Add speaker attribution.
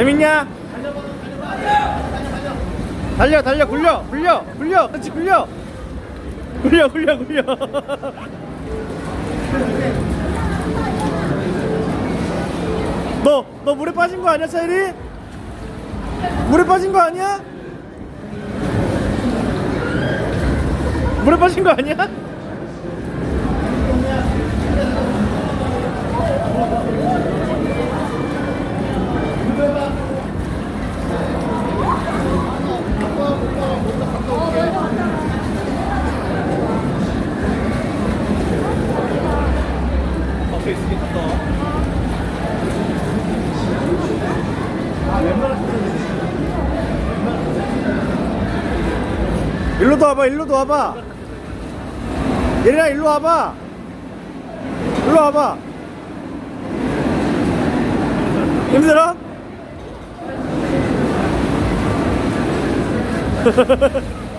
Speaker 1: 재밌냐? 달려 달려 굴려 굴려 굴려 그렇지 굴려 굴려 굴려 굴려 너 너 물에 빠진 거 아니야 차일이? 물에 빠진 거 아니야? 물에 빠진 거 아니야? 일로도 와봐 일로도 와봐. 예린아 일로 와봐. 일로 와봐. 힘들어?